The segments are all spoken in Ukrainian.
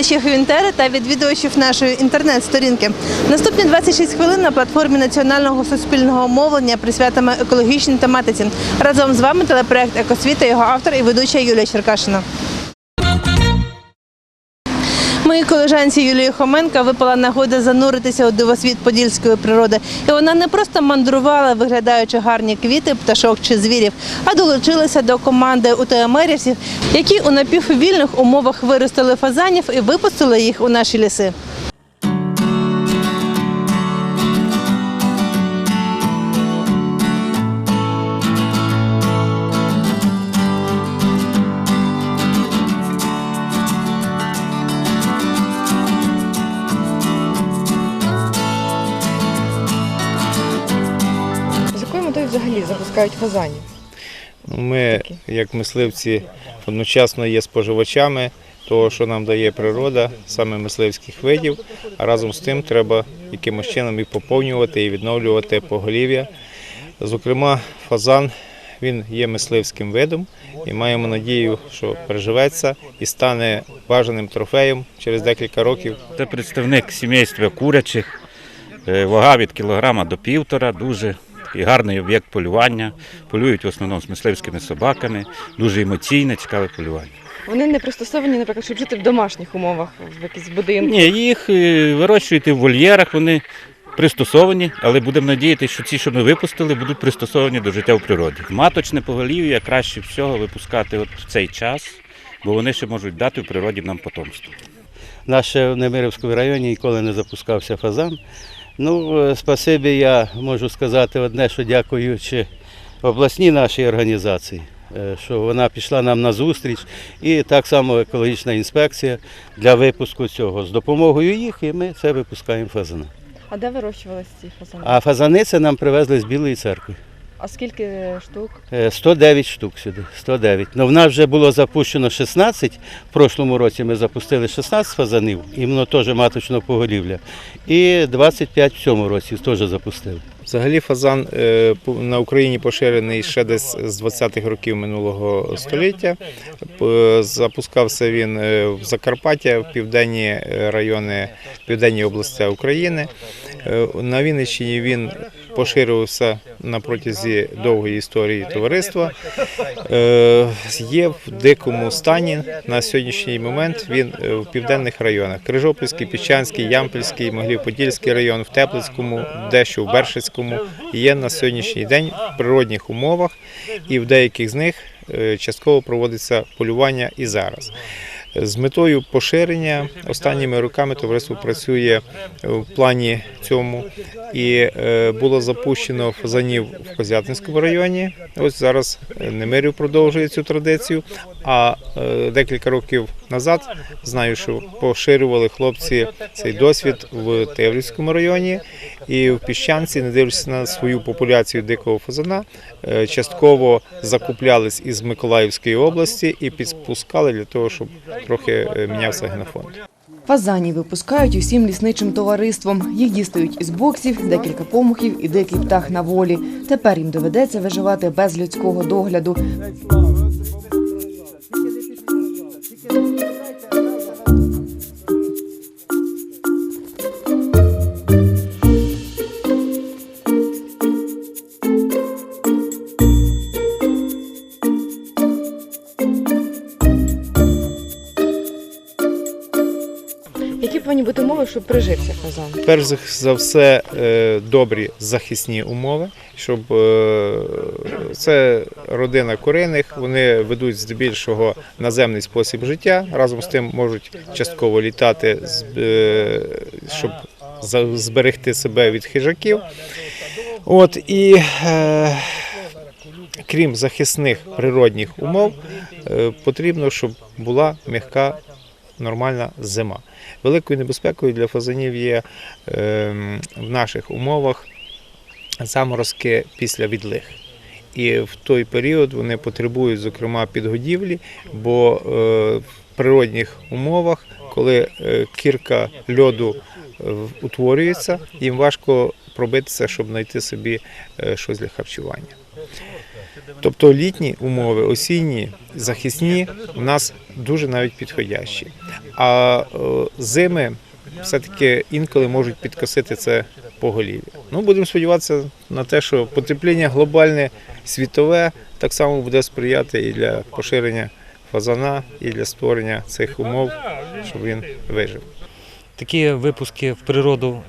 Глядачів Вінтери та відвідувачів нашої інтернет-сторінки. Наступні 26 хвилин на платформі національного суспільного мовлення присвятимо екологічній тематиці. Разом з вами телепроект Екосвіта, його автор і ведуча Юлія Черкашина. Моїй колежанці Юлії Хоменка випала нагода зануритися у дивосвіт подільської природи. І вона не просто мандрувала, виглядаючи гарні квіти, пташок чи звірів, а долучилася до команди УТМРівців, які у напіввільних умовах виростили фазанів і випустили їх у наші ліси. Запускають фазанів? Ну, Ми, як мисливці, одночасно є споживачами того, що нам дає природа, саме мисливських видів, а разом з тим треба якимось чином і поповнювати, і відновлювати поголів'я. Зокрема, фазан він є мисливським видом і маємо надію, що переживеться і стане бажаним трофеєм через декілька років. Це представник сімейства курячих, е, вага від кілограма до півтора, дуже такий гарний об'єкт полювання. Полюють в основному з мисливськими собаками, дуже емоційне, цікаве полювання. Вони не пристосовані, наприклад, щоб жити в домашніх умовах, в якісь будинку. Ні, їх е, вирощують і в вольєрах, вони пристосовані, але будемо надіятися, що ці, що ми випустили, будуть пристосовані до життя в природі. Маточне поголів'я краще всього випускати от в цей час, бо вони ще можуть дати в природі нам потомство. Наше в Немирівському районі ніколи не запускався фазан. Ну, е, спасибі, я можу сказати одне, що дякуючи обласній нашій організації, е, що вона пішла нам на зустріч, і так само екологічна інспекція для випуску цього. З допомогою їх і ми це випускаємо фазана. А де вирощувалися ці фазани? А фазани це нам привезли з Білої церкви. А скільки штук? Е, 109 штук сюди. 109. Ну, в нас вже було запущено 16. В прошлому році ми запустили 16 фазанів, іменно теж маточного поголівля. І 25 в цьому році теж запустили. Взагалі фазан е, на Україні поширений ще десь з 20-х років минулого століття. Запускався він е, в Закарпаття, в південні е, райони, південні області України. На Вінниччині він поширювався на протязі довгої історії товариства. Є в дикому стані на сьогоднішній момент він в південних районах: Крижопільський, Піщанський, Ямпільський, Могилів-Подільський район, в Теплицькому, дещо в Бершицькому. Є на сьогоднішній день в природних умовах, і в деяких з них е, частково проводиться полювання і зараз. З метою поширення останніми роками товариство працює в плані цьому і е, було запущено фазанів в Козятинському районі. Ось зараз е, Немирів продовжує цю традицію. А е, декілька років назад знаю, що поширювали хлопці цей досвід в Теврівському районі і в Піщанці, не дивлячись на свою популяцію дикого фазана, е, частково закуплялись із Миколаївської області і підспускали для того, щоб трохи е, мінявся генофонд. Фазанів випускають усім лісничим товариством. Їх дістають із боксів, декілька помухів і дикий птах на волі. Тепер їм доведеться виживати без людського догляду. Щоб прижився фазан? Перш за все, е, добрі захисні умови, щоб е, це родина куриних, вони ведуть здебільшого наземний спосіб життя. Разом з тим можуть частково літати, е, щоб зберегти себе від хижаків. От і крім захисних природних умов, потрібно, щоб була м'яка нормальна зима. Великою небезпекою для фазанів є ем, в наших умовах заморозки після відлиг. І в той період вони потребують, зокрема, підгодівлі, бо е, в природних умовах, коли е, кірка льоду е, утворюється, їм важко пробитися, щоб знайти собі щось для харчування. Тобто літні умови, осінні, захисні у нас дуже навіть підходящі. А е, зими все-таки інколи можуть підкосити це поголів'я. Ну, будемо сподіватися на те, що потепління глобальне, світове так само буде сприяти і для поширення фазана, і для створення цих умов, щоб він вижив. Такі випуски в природу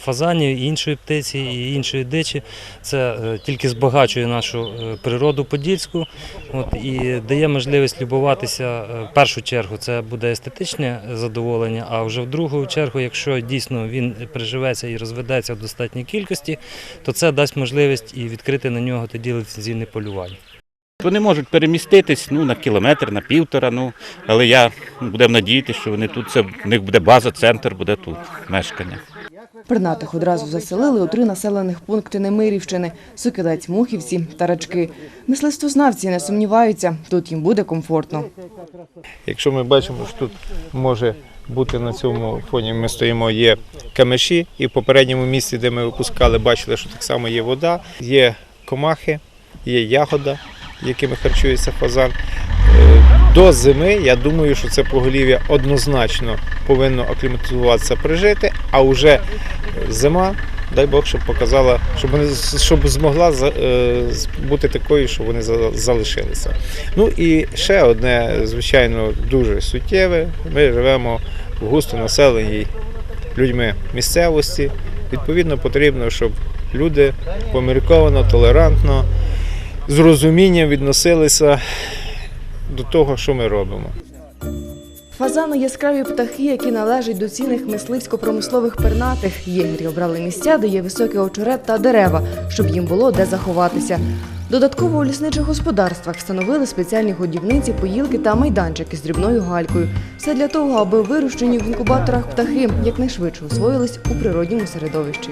фазанів, і іншої птиці, і іншої дичі. Це е, тільки збагачує нашу е, природу подільську от, і дає можливість любуватися е, в першу чергу. Це буде естетичне задоволення, а вже в другу чергу, якщо дійсно він приживеться і розведеться в достатній кількості, то це дасть можливість і відкрити на нього тоді ліцензійне полювання. Вони можуть переміститись ну, на кілометр, на півтора, ну, але я будемо надіятися, що вони тут, це, в них буде база, центр, буде тут мешкання. Пернатих одразу заселили у три населених пункти Немирівщини – Сокілець, Мухівці та Рачки. Мисливствознавці не сумніваються, тут їм буде комфортно. Якщо ми бачимо, що тут може бути на цьому фоні, ми стоїмо, є камеші, і в попередньому місці, де ми випускали, бачили, що так само є вода, є комахи, є ягода, якими харчується фазан. Е, До зими, я думаю, що це поголів'я однозначно повинно акліматизуватися, прижити, а вже зима, дай Бог, щоб показала, щоб вони щоб змогла е, бути такою, щоб вони за- залишилися. Ну і ще одне, звичайно, дуже суттєве. Ми живемо в густо населеній людьми місцевості. Відповідно, потрібно, щоб люди помірковано, толерантно, з розумінням відносилися до того, що ми робимо. Фазани – яскраві птахи, які належать до цінних мисливсько-промислових пернатих. Єгері обрали місця, де є високий очерет та дерева, щоб їм було де заховатися. Додатково у лісничих господарствах встановили спеціальні годівниці, поїлки та майданчики з дрібною галькою. Все для того, аби вирощені в інкубаторах птахи якнайшвидше освоїлись у природньому середовищі.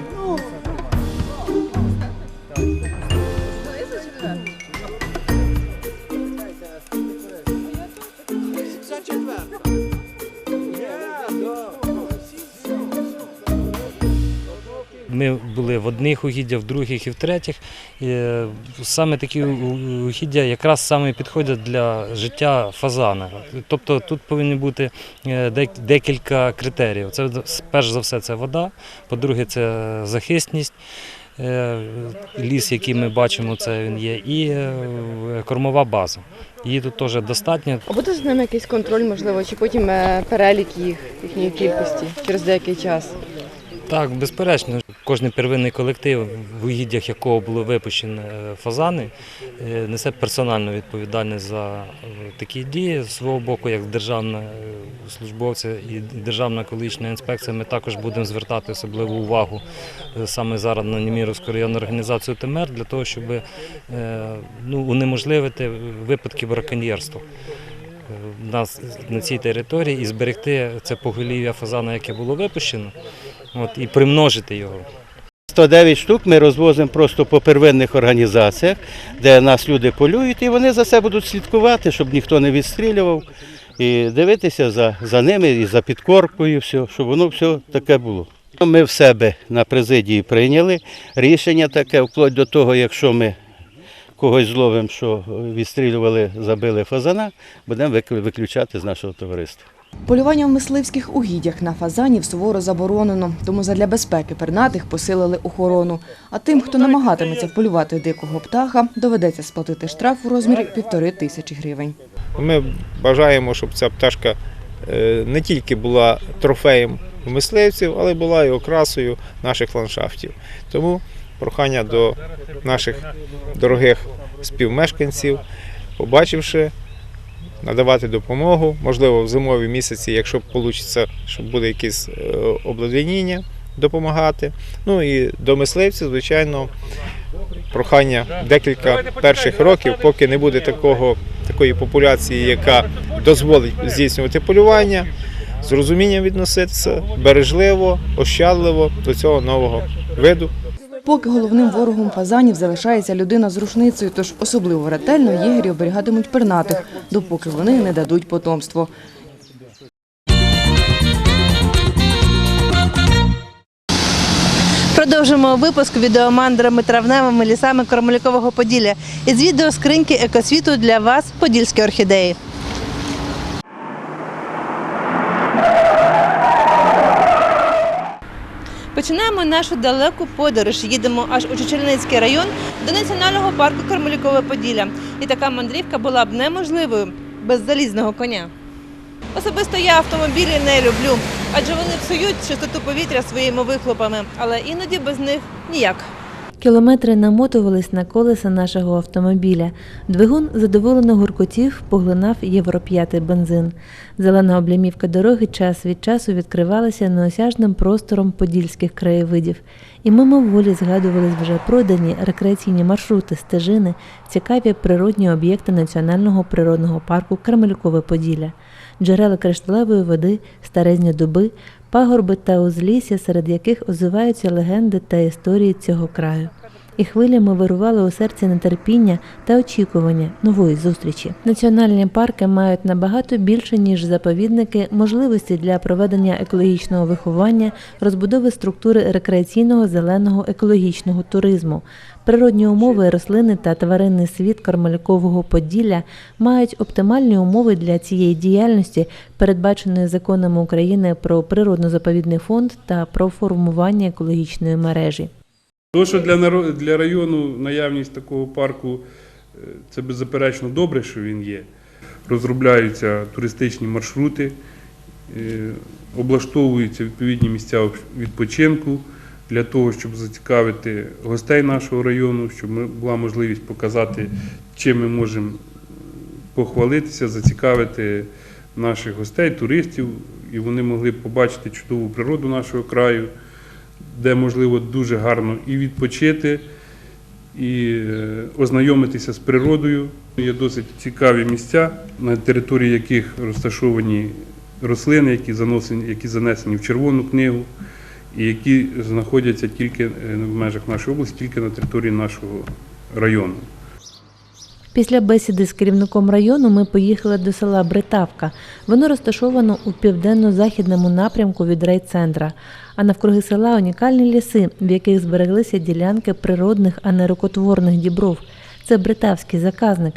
Ми були в одних угіддях, в других і в третіх. І е, саме такі угіддя якраз саме підходять для життя фазана. Тобто тут повинні бути е, декілька критеріїв. Це перш за все це вода, по-друге, це захисність. е, Ліс, який ми бачимо, це він є, і кормова база. Її тут теж достатньо. А буде з ними якийсь контроль, можливо, чи потім перелік їх, їхньої кількості через деякий час? Так, безперечно, кожен первинний колектив, в угіддях якого були випущені е, фазани, е, несе персональну відповідальність за е, такі дії з свого боку, як державна службовця і державна екологічна інспекція. Ми також будемо звертати особливу увагу саме зараз на Німіровську районну організацію ТМР для того, щоб ну, унеможливити випадки браконьєрства. В нас на цій території і зберегти це поголів'я фазана, яке було випущено, от, і примножити його. 109 штук ми розвозимо просто по первинних організаціях, де нас люди полюють, і вони за це будуть слідкувати, щоб ніхто не відстрілював. І дивитися за, за ними і за підкоркою, все, щоб воно все таке було. Ми в себе на президії прийняли рішення таке, вплоть до того, якщо ми когось зловимо, що відстрілювали, забили фазана, будемо виключати з нашого товариства. Полювання в мисливських угіддях на фазанів суворо заборонено, тому задля безпеки пернатих посилили охорону. А тим, хто намагатиметься полювати дикого птаха, доведеться сплатити штраф у розмірі півтори тисячі гривень. Ми бажаємо, щоб ця пташка е, не тільки була трофеєм мисливців, але була і окрасою наших ландшафтів. Тому прохання до наших дорогих співмешканців, побачивши, надавати допомогу, можливо, в зимові місяці, якщо вийде, щоб буде якесь е, обладнання, допомагати. Ну і до мисливців, звичайно, прохання декілька перших років, поки не буде такого, такої популяції, яка дозволить здійснювати полювання, з розумінням відноситися бережливо, ощадливо до цього нового виду. Поки головним ворогом фазанів залишається людина з рушницею, тож особливо ретельно єгері оберігатимуть пернатих, допоки вони не дадуть потомство. Продовжимо випуск відеомандрами травневими лісами Кормолякового Поділля із відеоскриньки екосвіту для вас Подільські орхідеї. Починаємо нашу далеку подорож. Їдемо аж у Чечельницький район до національного парку Кармелікове Поділля. І така мандрівка була б неможливою без залізного коня. Особисто я автомобілі не люблю, адже вони псують чистоту повітря своїми вихлопами, але іноді без них ніяк. Кілометри намотувались на колеса нашого автомобіля. Двигун задоволено гуркотів, поглинав європ'ятий бензин. Зелена облямівка дороги час від часу відкривалася неосяжним простором подільських краєвидів, і мимоволі згадувались вже пройдені рекреаційні маршрути, стежини, цікаві природні об'єкти національного природного парку Кармелюкове Поділля, джерела кришталевої води, старезні дуби, пагорби та узлісся, серед яких озиваються легенди та історії цього краю. І хвилями вирували у серці нетерпіння та очікування нової зустрічі. Національні парки мають набагато більше ніж заповідники можливості для проведення екологічного виховання, розбудови структури рекреаційного зеленого екологічного туризму. Природні умови, рослини та тваринний світ Кармелюкового Поділля мають оптимальні умови для цієї діяльності, передбаченої законами України про природно-заповідний фонд та про формування екологічної мережі. То, що для, для району наявність такого парку е, це беззаперечно добре, що він є. Розробляються туристичні маршрути, е, облаштовуються відповідні місця відпочинку для того, щоб зацікавити гостей нашого району, щоб була можливість показати, чим ми можемо похвалитися, зацікавити наших гостей, туристів, і вони могли побачити чудову природу нашого краю де можливо дуже гарно і відпочити, і е, ознайомитися з природою. Є досить цікаві місця, на території яких розташовані рослини, які занесені, які занесені в Червону книгу, і які знаходяться тільки е, в межах нашої області, тільки на території нашого району. Після бесіди з керівником району ми поїхали до села Бритавка. Воно розташовано у південно-західному напрямку від райцентра. А навкруги села унікальні ліси, в яких збереглися ділянки природних, а не рукотворних дібров. Це бритавський заказник.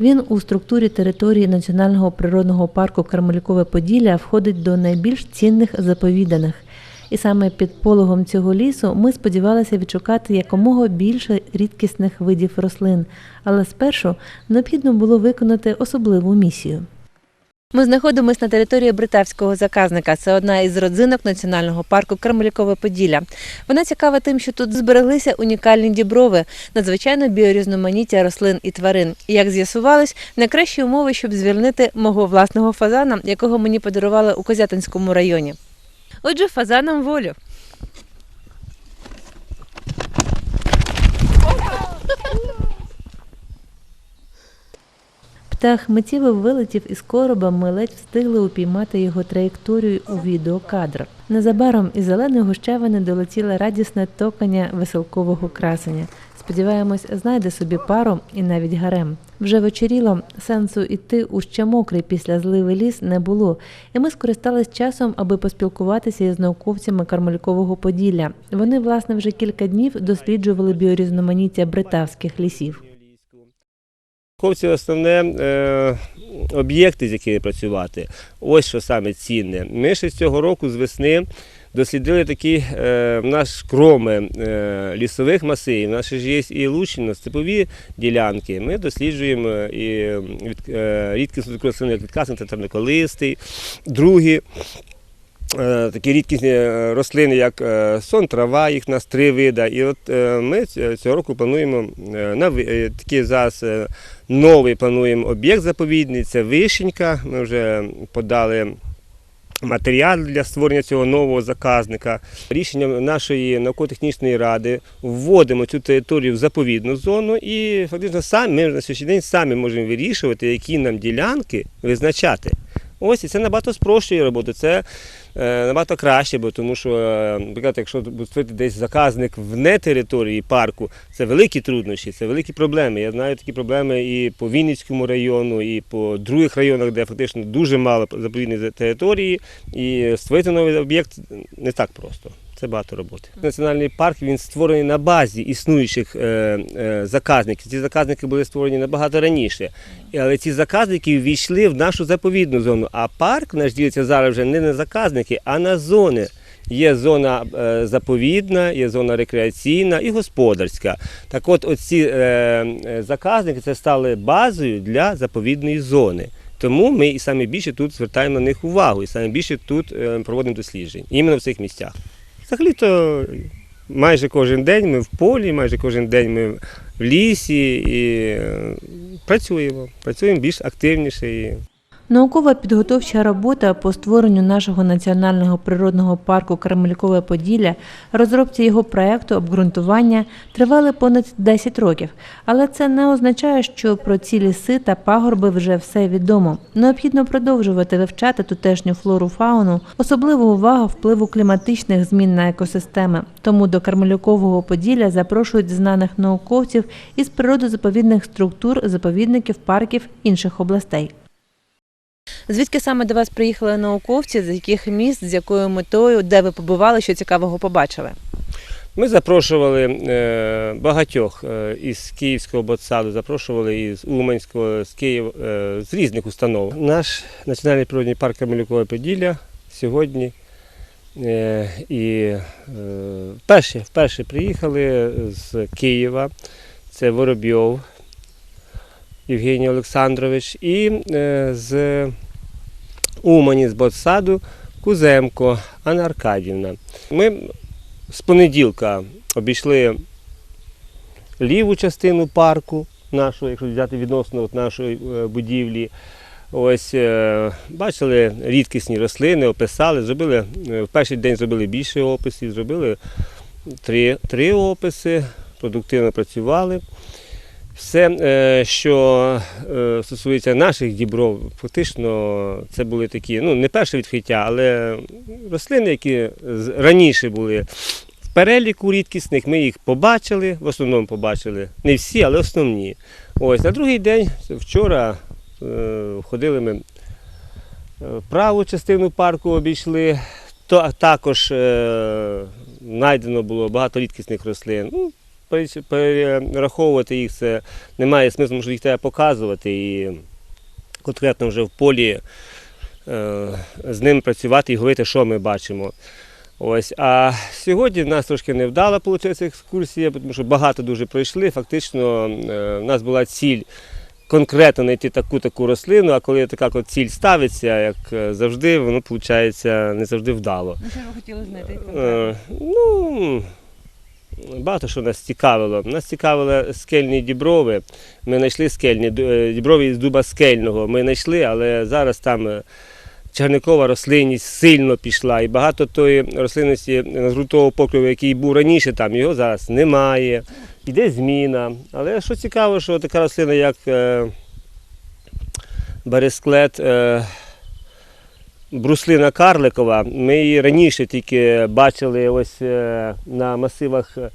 Він у структурі території Національного природного парку Кармелюкове Поділля входить до найбільш цінних заповіданих. І саме під пологом цього лісу ми сподівалися відшукати якомога більше рідкісних видів рослин, але спершу необхідно було виконати особливу місію. Ми знаходимося на території бритавського заказника. Це одна із родзинок національного парку Кармелюкове Поділля. Вона цікава тим, що тут збереглися унікальні діброви, надзвичайно біорізноманіття рослин і тварин. І як з'ясувалось, найкращі умови, щоб звільнити мого власного фазана, якого мені подарували у Козятинському районі. Отже, фазанам волю. Птах миттєво вилетів із короба, ми ледь встигли упіймати його траєкторію у відеокадр. Незабаром із зеленої гущавини долетіло радісне токання веселкового красення. Сподіваємось, знайде собі пару і навіть гарем. Вже вечеріло, сенсу іти у ще мокрий після зливи ліс не було, і ми скористались часом, аби поспілкуватися із науковцями Кармелькового Поділля. Вони, власне, вже кілька днів досліджували біорізноманіття бритавських лісів. Ковці основне е, об'єкти, з якими працювати. Ось що саме цінне. Ми ще з цього року з весни дослідили такі е, в нас кроми е, лісових масивів. У нас ж є і лучно степові ділянки. Ми досліджуємо і е, рідкісну рослину, як відкасний та терниколистий, другі. Такі рідкісні рослини, як сон, трава, їх нас три вида. І от ми цього року плануємо на такий зараз новий плануємо об'єкт заповідний. Це вишенька. Ми вже подали матеріал для створення цього нового заказника. Рішенням нашої науково-технічної ради вводимо цю територію в заповідну зону і фактично самі ми на сьогоднішній день самі можемо вирішувати, які нам ділянки визначати. Ось і це набагато спрощує роботу. Це набагато краще, бо тому що, е, наприклад, якщо створити десь заказник вне території парку, це великі труднощі, це великі проблеми. Я знаю такі проблеми і по Вінницькому району, і по других районах, де фактично дуже мало заповідної території, і створити новий об'єкт не так просто. Це багато роботи. Національний парк він створений на базі існуючих е, е, заказників. Ці заказники були створені набагато раніше. Але ці заказники ввійшли в нашу заповідну зону. А парк наш ділиться зараз вже не на заказники, а на зони. Є зона е, заповідна, є зона рекреаційна і господарська. Так от, оці заказники це стали базою для заповідної зони. Тому ми і саме більше тут звертаємо на них увагу, і саме більше тут проводимо досліджень, іменно в цих місцях. Взагалі-то майже кожен день ми в полі, майже кожен день ми в лісі і е, працюємо. Працюємо більш активніше. Наукова підготовча робота по створенню нашого національного природного парку Кармелькове Поділля, розробці його проекту, обґрунтування тривали понад 10 років. Але це не означає, що про ці ліси та пагорби вже все відомо. Необхідно продовжувати вивчати тутешню флору фауну, особливу увагу впливу кліматичних змін на екосистеми. Тому до Кармелюкового Поділля запрошують знаних науковців із природозаповідних структур, заповідників, парків інших областей. Звідки саме до вас приїхали науковці, з яких міст, з якою метою, де ви побували, що цікавого побачили? Ми запрошували е, багатьох е, із Київського ботсаду, запрошували із Уманського, з Києва, е, з різних установ. Наш національний природний парк Камелюкове Поділля сьогодні і вперше, вперше приїхали з Києва. Це Воробйов Євгеній Олександрович і е, з Умані, з ботсаду Куземко Анна Аркадівна. Ми з понеділка обійшли ліву частину парку нашого, якщо взяти відносно от нашої е, будівлі. Ось е, бачили рідкісні рослини, описали, зробили в перший день зробили більше описів, зробили три, три описи, продуктивно працювали. Все, е, що е, стосується наших дібров, фактично це були такі, ну не перше відкриття, але рослини, які раніше були в переліку рідкісних, ми їх побачили, в основному побачили. Не всі, але основні. Ось на другий день, вчора, е, ходили ми праву частину парку обійшли. Також знайдено було багато рідкісних рослин. Ну, перераховувати їх це немає смислу, тому що їх треба показувати і конкретно вже в полі е, з ним працювати і говорити, що ми бачимо. Ось. А сьогодні в нас трошки невдала вийшла екскурсія, тому що багато дуже пройшли. Фактично е, в нас була ціль конкретно знайти таку таку рослину, а коли така от ціль ставиться, як е, завжди, воно виходить не завжди вдало. Ну, що ви хотіли знайти? Е, Ну, багато що нас цікавило. Нас цікавили скельні діброви. Ми знайшли скельні е, діброви з дуба скельного. Ми знайшли, але зараз там е, чарникова рослинність сильно пішла. І багато тої рослинності ґрунтового покриву, який був раніше, там його зараз немає. Іде зміна. Але що цікаво, що така рослина, як е, бересклет. Бруслина карликова. Ми її раніше тільки бачили ось е, на масивах е,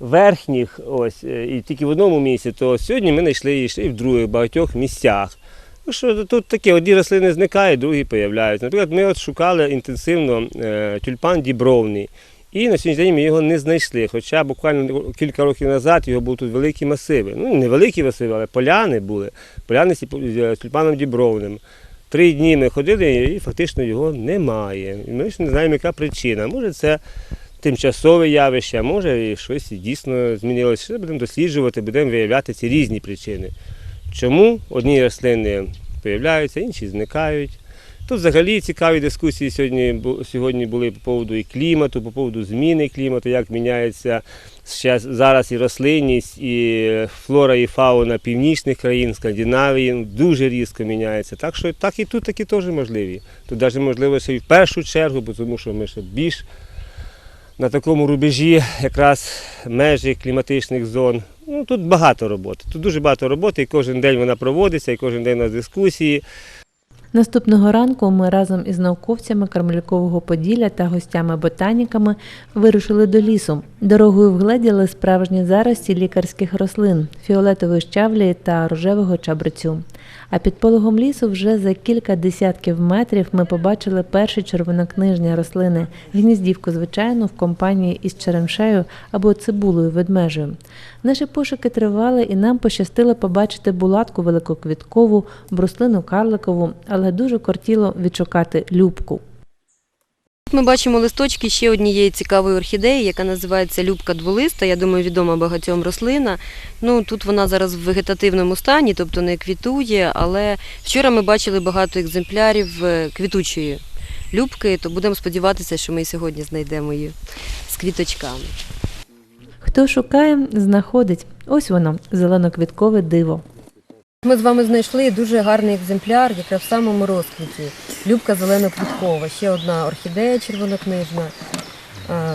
верхніх, ось, е, і тільки в одному місці, то сьогодні ми знайшли її ще й в других багатьох місцях. Ну, що тут таке, одні рослини зникають, другі з'являються. Наприклад, ми от шукали інтенсивно тюльпан дібровний. І на сьогоднішній день ми його не знайшли. Хоча буквально кілька років назад його були тут великі масиви. Ну, не великі масиви, але поляни були. Поляни з тюльпаном дібровним. Три дні ми ходили і фактично його немає. І ми ж не знаємо, яка причина. Може, це тимчасове явище, може і щось дійсно змінилося. Ще будемо досліджувати, будемо виявляти ці різні причини. Чому одні рослини з'являються, інші зникають. Тут взагалі цікаві дискусії сьогодні, сьогодні були по поводу і клімату, по поводу зміни клімату, як міняється зараз і рослинність, і флора, і фауна північних країн, Скандинавії ну, дуже різко міняється. Так що так і тут такі теж можливі. Тут навіть можливо ще і в першу чергу, бо тому що ми ще більш на такому рубежі якраз межі кліматичних зон. Ну, тут багато роботи. Тут дуже багато роботи, і кожен день вона проводиться, і кожен день у нас дискусії. Наступного ранку ми разом із науковцями Кармелькового Поділля та гостями-ботаніками вирушили до лісу. Дорогою вгледіли справжні зарості лікарських рослин, фіолетової щавлі та рожевого чабрецю. А під пологом лісу вже за кілька десятків метрів ми побачили перші червонокнижні рослини, гніздівку, звичайно, в компанії із черемшею або цибулою ведмежею. Наші пошуки тривали, і нам пощастило побачити булатку великоквіткову, бруслину карликову, але дуже кортіло відшукати любку. Ми бачимо листочки ще однієї цікавої орхідеї, яка називається любка дволиста. Я думаю, відома багатьом рослина. Ну тут вона зараз в вегетативному стані, тобто не квітує. Але вчора ми бачили багато екземплярів е, квітучої любки, то будемо сподіватися, що ми і сьогодні знайдемо її з квіточками. Хто шукає, знаходить. Ось воно, зеленоквіткове диво. Ми з вами знайшли дуже гарний екземпляр, якраз в самому розквіті. Любка зелено-квіткова, ще одна орхідея червонокнижна. А,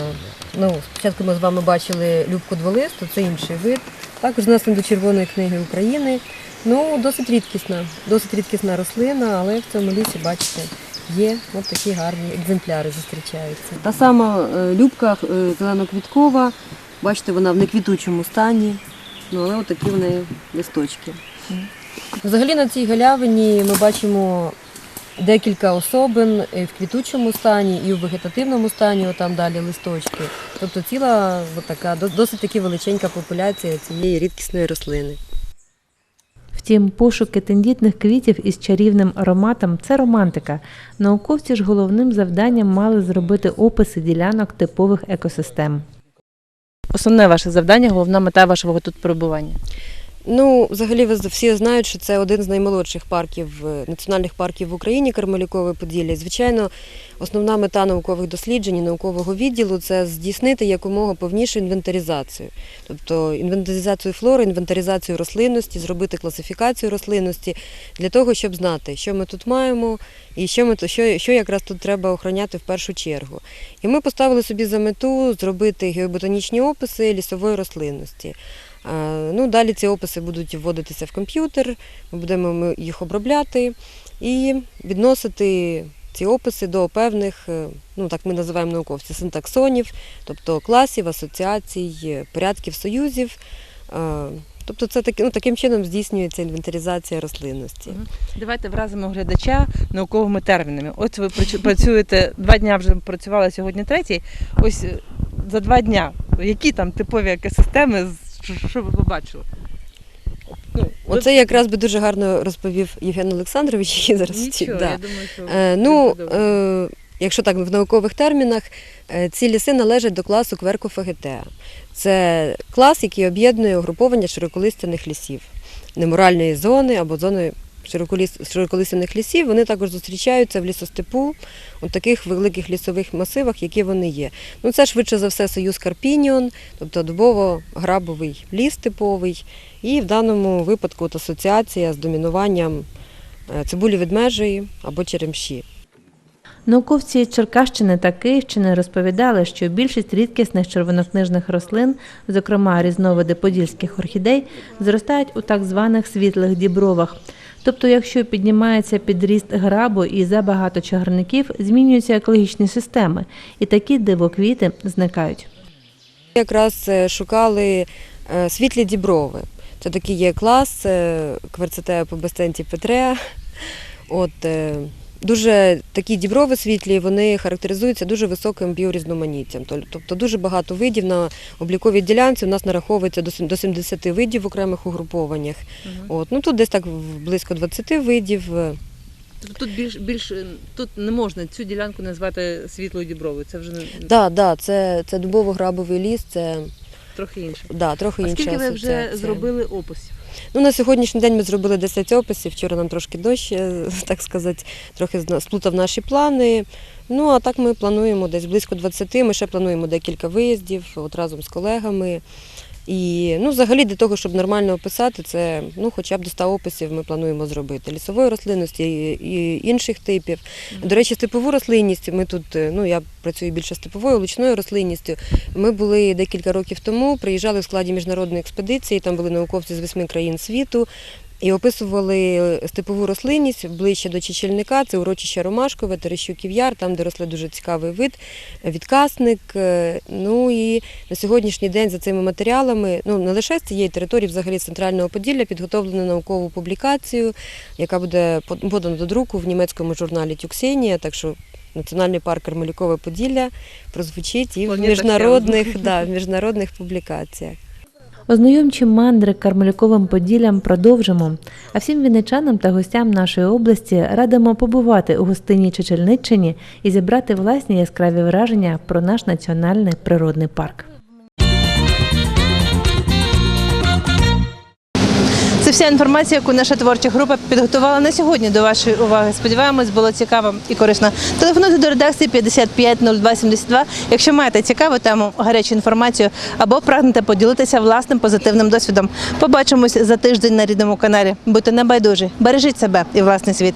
ну, спочатку ми з вами бачили любку дволисту, це інший вид. Також внесено до Червоної книги України. Ну, досить рідкісна, досить рідкісна рослина, але в цьому лісі, бачите, є от такі гарні екземпляри зустрічаються. Та сама е, любка е, зелено-квіткова, бачите, вона в неквітучому стані, ну але от такі в неї листочки. Взагалі на цій галявині ми бачимо декілька особин і в квітучому стані, і в вегетативному стані, отам далі листочки. Тобто ціла така досить таки величенька популяція цієї рідкісної рослини. Втім, пошуки тендітних квітів із чарівним ароматом це романтика. Науковці ж головним завданням мали зробити описи ділянок типових екосистем. Основне ваше завдання, головна мета вашого тут перебування. Ну, взагалі, всі знають, що це один з наймолодших парків, е, національних парків в Україні, Кармелюкове Поділля. Звичайно, основна мета наукових досліджень і наукового відділу це здійснити якомога повнішу інвентаризацію. Тобто інвентаризацію флори, інвентаризацію рослинності, зробити класифікацію рослинності для того, щоб знати, що ми тут маємо і що, ми, що, що якраз тут треба охороняти в першу чергу. І ми поставили собі за мету зробити геоботанічні описи лісової рослинності. Е, Ну, далі ці описи будуть вводитися в комп'ютер, ми будемо їх обробляти і відносити ці описи до певних, е, ну так ми називаємо науковці, синтаксонів, тобто класів, асоціацій, порядків союзів. Е, Тобто це таки, ну, таким чином здійснюється інвентаризація рослинності. Давайте вразимо глядача науковими термінами. От ви працюєте два дня вже працювали сьогодні третій. Ось за два дня. Які там типові екосистеми, що- ви побачили? Ну, Оце якраз би дуже гарно розповів Євген Олександрович, який зараз. Нічого, Да. я думаю, що Е, ну, чудово. е, якщо так в наукових термінах, е, ці ліси належать до класу Кверкофагетеа. Це клас, який об'єднує угруповання широколистяних лісів, неморальної зони або зони широколіс- лісів. Вони також зустрічаються в лісостепу, у таких великих лісових масивах, які вони є. Ну, це швидше за все союз Карпініон, тобто дубово-грабовий ліс типовий. І в даному випадку от асоціація з домінуванням е, цибулі ведмежої або черемші. Науковці Черкащини та Київщини розповідали, що більшість рідкісних червонокнижних рослин, зокрема різновиди подільських орхідей, зростають у так званих світлих дібровах. Тобто, якщо піднімається підріст грабу і забагато чагарників, змінюються екологічні системи, і такі дивоквіти зникають. Якраз е, шукали е, світлі діброви. Це такий є клас кверцетея по Бестенті Петре. От, е, дуже такі діброви світлі, вони характеризуються дуже високим біорізноманіттям. Тобто дуже багато видів на обліковій ділянці. У нас нараховується до сім- 70 видів в окремих угрупованнях. От, ну, тут десь так близько 20 видів. е, тут більш більш тут не можна цю ділянку назвати світлою дібровою. Це вже Да, да, це, це дубово-грабовий ліс, це трохи інше. да, трохи А інша скільки ви вже зробили описів? Ну, на сьогоднішній день ми зробили 10 описів. Вчора нам трошки дощ, е, так сказати, трохи сплутав наші плани. Ну, а так ми плануємо десь близько 20. Ми ще плануємо декілька виїздів от разом з колегами. І ну, взагалі для того, щоб нормально описати, це ну, хоча б до 100 описів ми плануємо зробити. Лісової рослинності і, інших типів. До речі, степову рослинність ми тут, е, ну я працюю більше з типовою, лучною рослинністю. Ми були декілька років тому, приїжджали в складі міжнародної експедиції, там були науковці з восьми країн світу. І описували степову рослинність ближче до Чечільника, це урочище Ромашкове, Терещуків Яр, там, де росли дуже цікавий вид, відкасник. Е, Ну і на сьогоднішній день за цими матеріалами, ну не лише з цієї території, взагалі з центрального Поділля, підготовлено наукову публікацію, яка буде подана до друку в німецькому журналі Тюксенія. Так що Національний парк Кармелюкове Поділля прозвучить і в міжнародних, да, в міжнародних публікаціях. Ознайомчі мандри Кармелюковим Поділлям продовжимо. А всім вінничанам та гостям нашої області радимо побувати у гостині Чечельниччині і зібрати власні яскраві враження про наш національний природний парк. Це вся інформація, яку наша творча група підготувала на сьогодні до вашої уваги. Сподіваємось, було цікаво і корисно. Телефонуйте до редакції 55 02 72, якщо маєте цікаву тему, гарячу інформацію або прагнете поділитися власним позитивним досвідом. Побачимось за тиждень на рідному каналі. Будьте небайдужі, бережіть себе і власний світ.